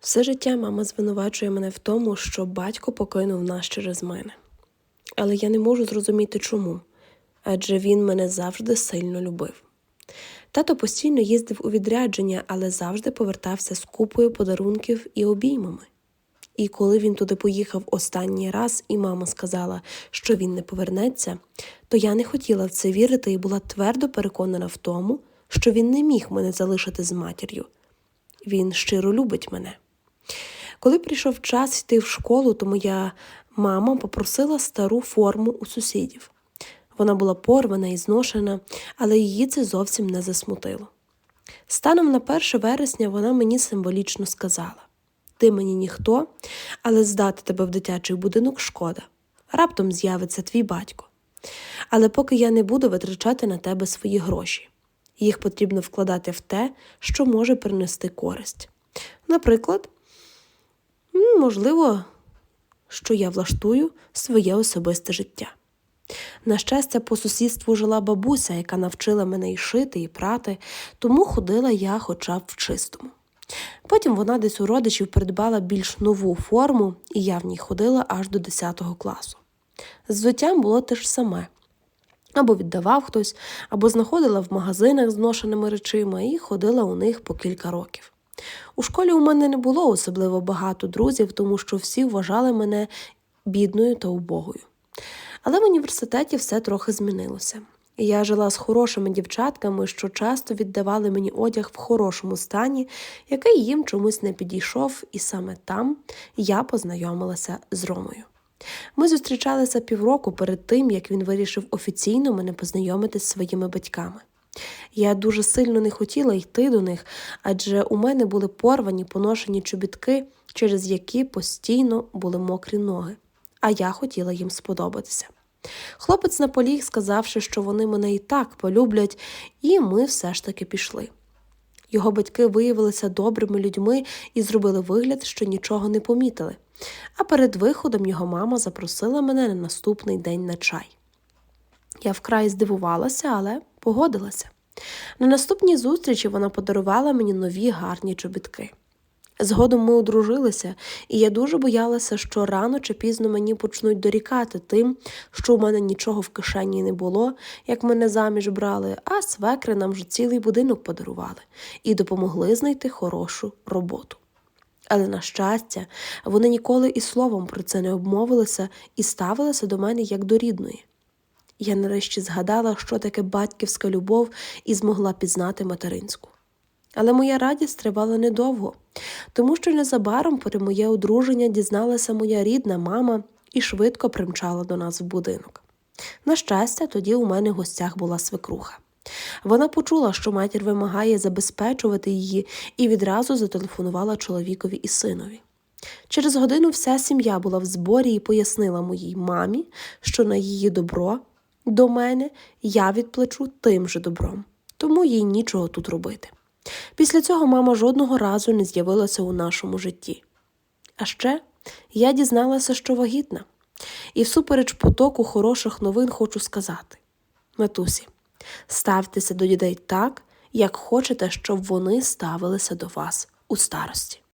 Все життя мама звинувачує мене в тому, що батько покинув нас через мене. Але я не можу зрозуміти чому, адже він мене завжди сильно любив. Тато постійно їздив у відрядження, але завжди повертався з купою подарунків і обіймами. І коли він туди поїхав останній раз, і мама сказала, що він не повернеться, то я не хотіла в це вірити і була твердо переконана в тому, що він не міг мене залишити з матір'ю. Він щиро любить мене. Коли прийшов час йти в школу, то моя мама попросила стару форму у сусідів. Вона була порвана і зношена, але її це зовсім не засмутило. Станом на 1 вересня вона мені символічно сказала: Ти мені ніхто, але здати тебе в дитячий будинок шкода. Раптом з'явиться твій батько. Але поки я не буду витрачати на тебе свої гроші. Їх потрібно вкладати в те, що може принести користь. Наприклад, можливо, що я влаштую своє особисте життя. На щастя, по сусідству жила бабуся, яка навчила мене і шити, і прати, тому ходила я хоча б в чистому. Потім вона десь у родичів придбала більш нову форму, і я в ній ходила аж до 10 класу. З взуттям було те ж саме. Або віддавав хтось, або знаходила в магазинах з зношеними речима і ходила у них по кілька років. У школі у мене не було особливо багато друзів, тому що всі вважали мене бідною та убогою. Але в університеті все трохи змінилося. Я жила з хорошими дівчатками, що часто віддавали мені одяг в хорошому стані, який їм чомусь не підійшов, і саме там я познайомилася з Ромою. Ми зустрічалися півроку перед тим, як він вирішив офіційно мене познайомити з своїми батьками. Я дуже сильно не хотіла йти до них, адже у мене були порвані поношені чобітки, через які постійно були мокрі ноги, а я хотіла їм сподобатися. Хлопець наполіг, сказавши, що вони мене і так полюблять, і ми все ж таки пішли. Його батьки виявилися добрими людьми і зробили вигляд, що нічого не помітили. А перед виходом його мама запросила мене на наступний день на чай. Я вкрай здивувалася, але погодилася. На наступній зустрічі вона подарувала мені нові гарні чобітки. Згодом ми одружилися, і я дуже боялася, що рано чи пізно мені почнуть дорікати тим, що у мене нічого в кишені не було, як мене заміж брали, а свекри нам вже цілий будинок подарували і допомогли знайти хорошу роботу. Але, на щастя, вони ніколи і словом про це не обмовилися і ставилися до мене як до рідної. Я нарешті згадала, що таке батьківська любов, і змогла пізнати материнську. Але моя радість тривала недовго, тому що незабаром про моє одруження дізналася моя рідна мама і швидко примчала до нас в будинок. На щастя, тоді у мене в гостях була свекруха. Вона почула, що матір вимагає забезпечувати її, і відразу зателефонувала чоловікові і синові. Через годину вся сім'я була в зборі і пояснила моїй мамі, що на її добро до мене я відплачу тим же добром, тому їй нічого тут робити. Після цього мама жодного разу не з'явилася у нашому житті. А ще я дізналася, що вагітна, і всупереч потоку хороших новин хочу сказати Матусі, ставтеся до дітей так, як хочете, щоб вони ставилися до вас у старості.